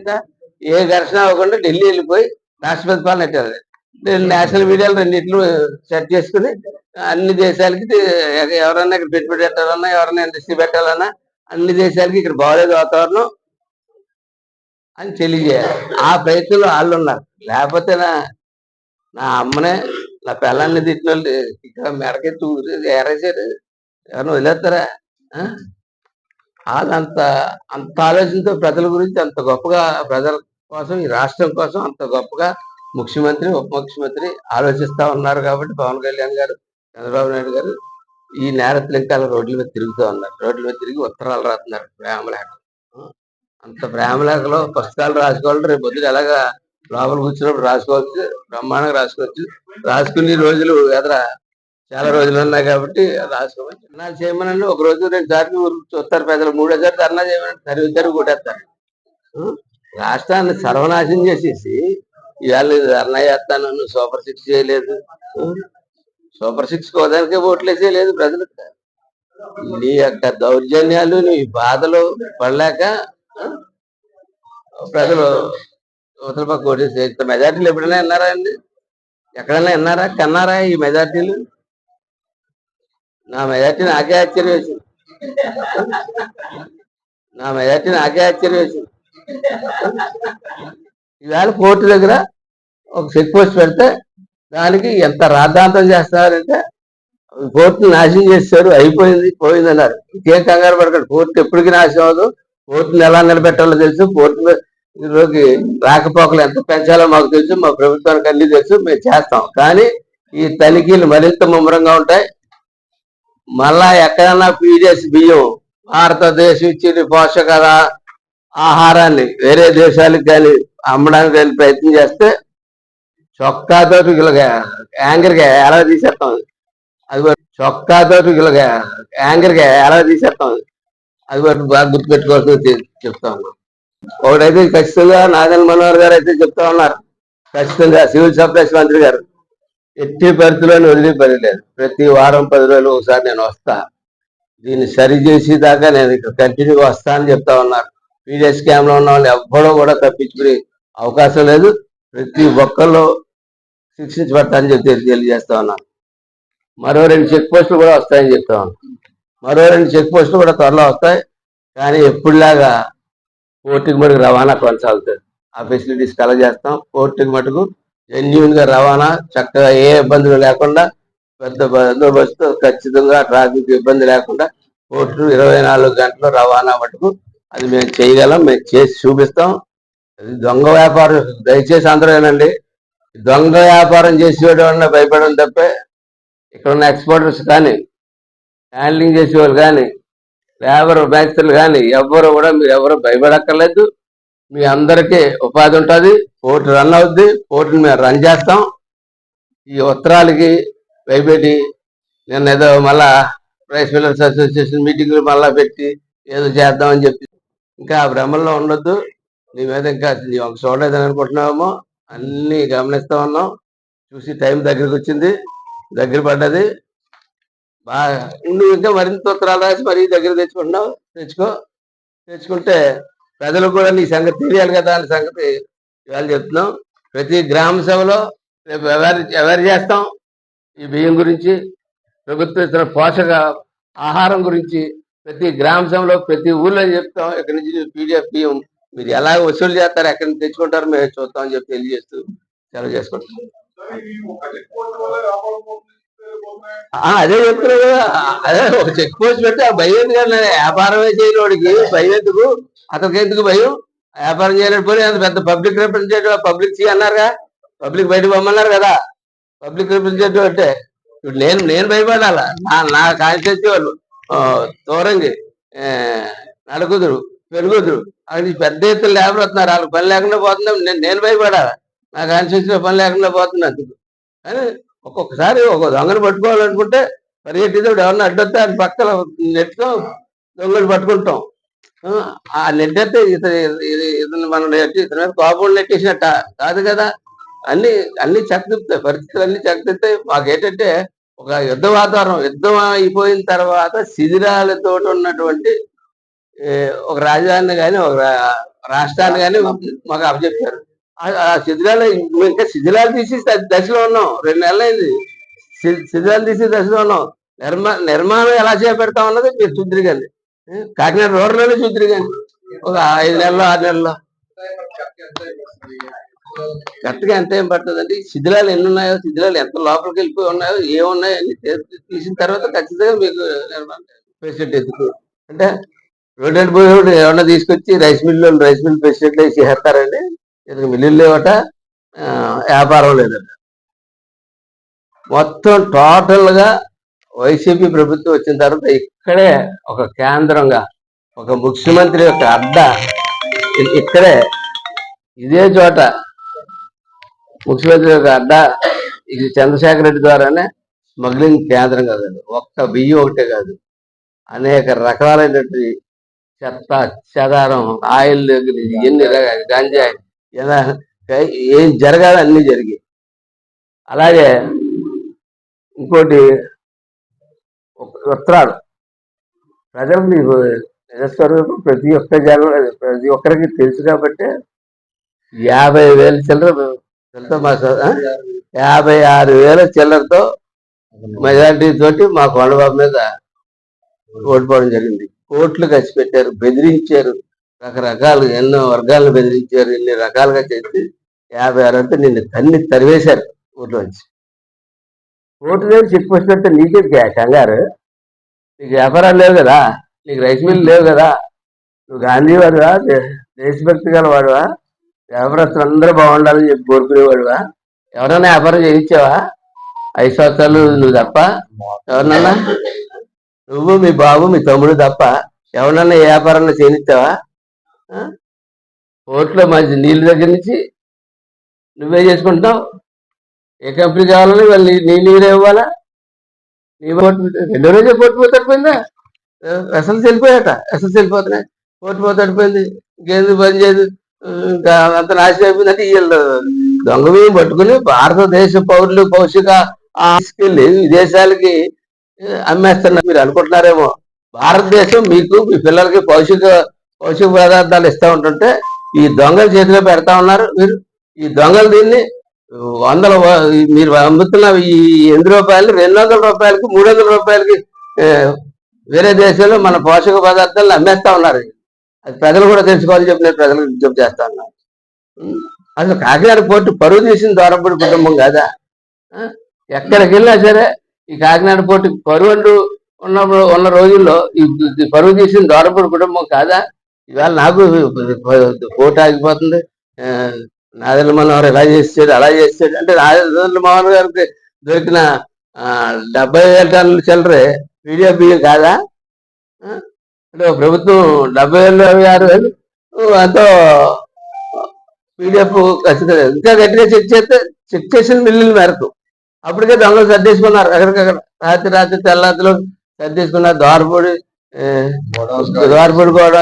అయితే ఏ ఘర్షణ అవ్వకుండా ఢిల్లీ వెళ్ళిపోయి రాష్ట్రపతి పాలన పెట్టారు నేషనల్ మీడియాలు రెండిట్లు సెట్ చేసుకుని అన్ని దేశాలకి ఎవరన్నా ఇక్కడ పెట్టుబడి పెట్టాలన్నా ఎవరన్నా ఇండస్ట్రీ పెట్టాలన్నా అన్ని దేశాలకి ఇక్కడ బాగోలేదు వాతావరణం అని తెలియజేయాలి. ఆ ప్రయత్నంలో వాళ్ళు ఉన్నారు. లేకపోతే నా నా అమ్మనే నా పిల్లల్ని తిట్టిన వాళ్ళు ఇక్కడ మెడకెత్తి తూరి ఏరేసారు ఎవరిని వదిలేస్తారా? వాళ్ళు అంత అంత ఆలోచనతో ప్రజల గురించి అంత గొప్పగా ప్రజల కోసం ఈ రాష్ట్రం కోసం అంత గొప్పగా ముఖ్యమంత్రి ఉప ముఖ్యమంత్రి ఆలోచిస్తా ఉన్నారు కాబట్టి పవన్ కళ్యాణ్ గారు చంద్రబాబు నాయుడు గారు ఈ నేర ఇంకా రోడ్ల మీద తిరుగుతూ ఉన్నారు. రోడ్ల మీద తిరిగి ఉత్తరాలు రాస్తున్నారు. ప్రేమలేఖ అంత ప్రేమలేఖలో పుస్తకాలు రాసుకోవాలి. రేపు పొద్దున ఎలాగా లోపల కూర్చున్నప్పుడు రాసుకోవచ్చు బ్రహ్మాండంగా రాసుకోవచ్చు. రాసుకునే రోజులు ఎదర చాలా రోజులు ఉన్నాయి కాబట్టి రాసుకోవచ్చు ధర్నాలు చేయమనండి. ఒక రోజు రెండు సార్లు ఊరు చూస్తారు ప్రజలు. మూడోసారి ధర్నా చేయమని తరిగి తరిగి కొట్టేస్తారు రాష్ట్రాన్ని సర్వనాశనం చేసేసి ఇవాళ ధర్నా చేస్తాను. సూపర్ సిక్స్ చేయలేదు. సూపర్ సిక్స్ కోదానికే ఓట్లేసే లేదు ప్రజలకు. నీ యొక్క దౌర్జన్యాలు నీ బాధలు పడలేక ప్రజలు అవతల పక్క ఓటేసి మెజార్టీలు ఎప్పుడైనా విన్నారా అండి? ఎక్కడైనా విన్నారా? కన్నారా ఈ మెజార్టీలు? నా మెదటి నాకే ఆశ్చర్యం వేసింది నా మెదటి నాకే ఆశ్చర్యం వేసింది ఈవేళ కోర్టు దగ్గర ఒక చెక్ పోస్ట్ పెడితే దానికి ఎంత రాద్ధాంతం చేస్తారంటే కోర్టుని నాశనం చేశారు అయిపోయింది పోయింది అన్నారు ఇంకేం కంగారు పడకండి కోర్టు ఎప్పటికీ నాశనం అవ్వదు. కోర్టుని ఎలా నిలబెట్టాలో తెలుసు కోర్టు ఈరోజు రాకపోకలు ఎంత పెంచాలో మాకు తెలుసు మా ప్రభుత్వానికి అన్ని తెలుసు మేము చేస్తాం. కానీ ఈ తనిఖీలు మరింత ముమ్మరంగా ఉంటాయి. మళ్ళా ఎక్కడన్నా పీడిఎస్ బియ్యం భారతదేశం ఇచ్చిన పోషకాల ఆహారాన్ని వేరే దేశాలకు కానీ అమ్మడానికి కానీ ప్రయత్నం చేస్తే చొక్కాతో ఇలాగా యాంగర్గా ఎలా తీసేస్తాం? అది చొక్కాతో ఇలాగా యాంగర్గా ఎలా తీసేస్తాం? అది మరి బాగా గుర్తుపెట్టుకోవాల్సింది చెప్తా ఉన్నాం ఒకటైతే ఖచ్చితంగా నాగన్ మనోహర్ గారు అయితే చెప్తా ఉన్నారు. ఖచ్చితంగా సివిల్ సప్లైస్ మంత్రి గారు. ఎట్టి పరిస్థితుల్లో వదిలిపని లేదు ప్రతి వారం పది రోజులు ఒకసారి నేను వస్తా. దీన్ని సరిచేసి దాకా నేను ఇక్కడ కంటిన్యూగా వస్తా అని చెప్తా ఉన్నారు. పీడిఎస్ స్కామ్ ఉన్న వాళ్ళు ఎవ్వడో కూడా తప్పించుకునే అవకాశం లేదు. ప్రతి ఒక్కళ్ళు శిక్షించబడతానని చెప్పి తెలియజేస్తా ఉన్నాను. మరో రెండు చెక్ పోస్టులు కూడా వస్తాయని చెప్తా ఉన్నాను. మరో రెండు చెక్ పోస్టులు కూడా త్వరలో వస్తాయి. కానీ ఎప్పుడులాగా కోర్టుకి మటుకు రవాణా కొనసాగుతుంది. ఆ ఫెసిలిటీస్ కలగజేస్తాం కోర్టుకి మటుకు జెన్యున్గా రవాణా చక్కగా ఏ ఇబ్బందులు లేకుండా పెద్ద బందోబస్తు ఖచ్చితంగా ట్రాఫిక్ ఇబ్బంది లేకుండా పోర్టు ఇరవై నాలుగు గంటలు రవాణా మటుకు అది మేము చేయగలం మేము చేసి చూపిస్తాం. దొంగ వ్యాపారం దయచేసి అందరూ ఏనండి దొంగ వ్యాపారం చేసేవాడు భయపడడం తప్పే. ఇక్కడ ఉన్న ఎక్స్పోర్టర్స్ కానీ హ్యాండ్లింగ్ చేసేవాళ్ళు కానీ లేబర్ మేస్త్రులు కానీ ఎవ్వరు కూడా మీరు ఎవరు భయపడక్కర్లేదు. మీ అందరికీ ఉపాధి ఉంటుంది పోర్టు రన్ అవుద్ది పోర్టుని మేము రన్ చేస్తాం. ఈ ఉత్తరాలకి భయపెట్టి నేను ఏదో మళ్ళా ప్రైస్ మిల్లర్స్ అసోసియేషన్ మీటింగ్లు మళ్ళా పెట్టి ఏదో చేద్దామని చెప్పి ఇంకా ఆ భ్రమల్లో ఉండొద్దు. నీ మీద ఇంకా నీ ఒక చూడలేదని అనుకుంటున్నామో అన్నీ గమనిస్తూ ఉన్నాం. చూసి టైం దగ్గరికి వచ్చింది దగ్గర పడ్డది. బాగా నువ్వు ఇంకా మరింత ఉత్తరాలు రాసి మరీ దగ్గర తెచ్చుకుంటున్నావు తెచ్చుకో. తెచ్చుకుంటే ప్రజలకు కూడా నీ సంగతి తెలియాలి కదా అనే సంగతి ఇవాళ చెప్తున్నాం. ప్రతి గ్రామ సభలో రేపు ఎవరు ఎవరు చేస్తాం? ఈ బియ్యం గురించి ప్రభుత్వం ఇస్తున్న పోషక ఆహారం గురించి ప్రతి గ్రామ సభలో ప్రతి ఊర్లో చెప్తాం. ఇక్కడ నుంచి పీడిఎఫ్ బియ్యం? మీరు ఎలా వసూలు చేస్తారు? ఎక్కడి నుంచి తెచ్చుకుంటారు? మేము చూస్తామని చెప్పి తెలియజేస్తూ సెలవు చేసుకుంటాం. ఆ, అదే చెప్తున్నా కదా. అదే చెక్ పోస్ట్ పెట్టి ఆ భయం ఎందుకు అన్నా వ్యాపారమే చేయనోడికి. భయం ఎందుకు? అతనికి ఎందుకు భయం వ్యాపారం చేయలేకపోయి అంత పెద్ద పబ్లిక్ రిప్రజెంటేటివ్ పబ్లిక్ సి అన్నారుగా. పబ్లిక్ బయటకు పొమ్మన్నారు కదా. పబ్లిక్ రిప్రజెంటేటివ్ అంటే ఇప్పుడు నేను నేను భయపడాలా? నా నా కాన్స్టిట్యూన్సీ వాళ్ళు ఆ, తోరంగి నడకుదురు పెరుగుదురు అది పెద్ద ఎత్తున లేబర్ వస్తున్నారు. వాళ్ళకి పని లేకుండా పోతున్నాం. నేను నేను భయపడాలా? నా కాన్స్టిట్యూన్సీలో పని లేకుండా పోతుంది అందుకు. కానీ ఒక్కొక్కసారి ఒక దొంగను పట్టుకోవాలనుకుంటే పరిగెట్టేటప్పుడు ఎవరన్నా అడ్డొస్తే అది పక్కన నెట్తో దొంగలు పట్టుకుంటాం. ఆ, ఆ నెట్టేస్తే ఇతను ఇతను మనం నెట్టి ఇతని మీద కోపం నెట్టేసినట్ట. కాదు కదా. అన్ని అన్ని చక్కదిప్పుతాయి పరిస్థితులు అన్ని చక్కదిస్తాయి మాకేంటంటే ఒక యుద్ధ వాతావరణం యుద్ధం అయిపోయిన తర్వాత శిథిరాలతో ఉన్నటువంటి ఒక రాజధానిని కానీ ఒక రాష్ట్రాన్ని కానీ మాకు అప్పచెప్పారు. ఆ- శిథిరాలు మేము ఇంకా శిథిరాలు తీసి దశలో ఉన్నాం. రెండు నెలలు అయింది శిథిరాలు తీసి దశలో ఉన్నాం. నిర్మా నిర్మాణం ఎలా చేపెడతాం అన్నది మీరు చూద్దరు కానీ. కాకినాడ రోడ్లోనే చూద్దరు కానీ ఒక ఐదు నెలలు ఆరు నెలల్లో కరెక్ట్గా ఎంత ఏం పడుతుందండి? శిథిలాలు ఎన్ని ఉన్నాయో శిథిలాలు ఎంత లోపలికి వెళ్ళిపోయి ఉన్నాయో ఏమున్నాయో అన్ని తీసిన తర్వాత ఖచ్చితంగా మీకు పేషెంట్ ప్రెసిడెంట్ ఎందుకు? అంటే రోడ్డు పోయేవాడు ఏమన్నా తీసుకొచ్చి rice mill rice mill president వేసి చేస్తారండి. ఎందుకు మిల్లులు లేవట వ్యాపారం లేదట. మొత్తం టోటల్గా వైసీపీ ప్రభుత్వం వచ్చిన తర్వాత ఇక్కడే ఒక కేంద్రంగా ఒక ముఖ్యమంత్రి యొక్క అడ్డ ఇక్కడే ఇదే చోట ముఖ్యమంత్రి యొక్క అడ్డ ఇది చంద్రశేఖర రెడ్డి ద్వారానే స్మగ్లింగ్ కేంద్రం కాదు ఒక్క బియ్యం ఒకటే కాదు. అనేక రకాలైనటువంటి చెత్త చెదారం ఆయిల్ ఎన్ని గంజాయి ఇలా ఏం జరగాలి అన్ని జరిగి అలాగే ఇంకోటి ఒక- ఉత్తరాలు ప్రజలు మీకు నిజస్వరూపం ప్రతి ఒక్క జనం ప్రతి ఒక్కరికి తెలుసు కాబట్టి యాభై వేల చిల్లర ఎంతో మా యాభై ఆరు వేల చిల్లరతో మెజారిటీ తోటి మా కొండబాబు మీద ఓడిపోవడం జరిగింది. కోట్లు ఖర్చు పెట్టారు బెదిరించారు. రకరకాలు ఎన్నో వర్గాలను బెదిరించారు ఇన్ని రకాలుగా చేసి యాభై ఆరు అంటే నిన్ను తన్ని తరివేశారు ఊర్లోంచి. ఓటు లేదు చెక్ పోస్ట్ పెడితే నీకే కంగారు. నీకు వ్యాపారాలు లేవు కదా నీకు రైస్ మిల్ లేవు కదా నువ్వు గాంధీ వాడువా దేశభక్తి గల వాడువా వ్యాపారస్తులు అందరూ బాగుండాలని చెప్పి కోరుకునేవాడువా? ఎవరైనా వ్యాపారం చేయించావా? ఐదు సంవత్సరాలు నువ్వు తప్ప? ఎవరినన్నా? నువ్వు మీ బాబు మీ తమ్ముడు తప్ప ఎవరన్నా ఏ వ్యాపారంలో చేయించావా? కోర్టులో మంచి నీళ్ళ దగ్గర నుంచి నువ్వే చేసుకుంటావు ఏ కంపెనీ కావాలని వాళ్ళు నీ- నీరు ఇవ్వాలా? నీ రెండో రోజే పోటు పోతే తడిపోయిందా అసలు వెళ్ళిపోయాట అసలు వెళ్ళిపోతున్నాయి పోటు పోతే పని చేయదు ఇంకా అంత నాశనం అయిపోయిందంటే వీళ్ళు దొంగ పట్టుకుని భారతదేశ పౌరులు పౌషిక తీసుకెళ్ళి విదేశాలకి అమ్మేస్తున్నారు. మీరు అనుకుంటున్నారేమో. భారతదేశం మీకు మీ పిల్లలకి పౌషిక పౌషిక పదార్థాలు ఇస్తా ఉంటుంటే ఈ దొంగల చేతిలో పెడతా ఉన్నారు మీరు. ఈ దొంగలు దీన్ని వందల మీరు అమ్ముతున్న ఈ ఎనిమిది రూపాయలు రెండు వందల రూపాయలకి మూడు వందల రూపాయలకి వేరే దేశాల్లో మన పోషక పదార్థాలను అమ్మేస్తా ఉన్నారు. అది ప్రజలు కూడా తెలుసుకోవాలని చెప్పి నేను ప్రజలకు విజ్ఞప్తి చేస్తా ఉన్నాను అసలు కాకినాడ పోర్టు పరువు తీసిన దూరపడి కుటుంబం కాదా? ఎక్కడికి వెళ్ళినా సరే ఈ కాకినాడ పోర్టు పరువు అంటూ ఉన్నప్పుడు ఉన్న రోజుల్లో ఈ పరువు తీసిన దూరపడి కుటుంబం కాదా? ఇవాళ నాకు పోటు ఆగిపోతుంది. నాదెల్ల మనోహర్ ఇలా చేసాడు అలా చేసాడు అంటే నాదెల్ల మనోహర్ గారికి దొరికిన డెబ్బై వేల టన్నుల చిల్లరే పీడిఎఫ్ బియ్యం కాదా? అంటే ప్రభుత్వం డెబ్బై వేలు యాభై ఆరు వేలు ఎంతో పీడిఎఫ్ ఖచ్చితంగా ఇంకా గట్టిగా చెక్ చేస్తే చెక్ చేసిన మిల్లుల మేరకు. అప్పటికే దొంగలు సర్దేసుకున్నారు ఎక్కడికక్కడ. రాత్రి రాత్రి తెల్లారిలో సర్దేసుకున్నారు దోరపొడి ద్వారపూడి కూడా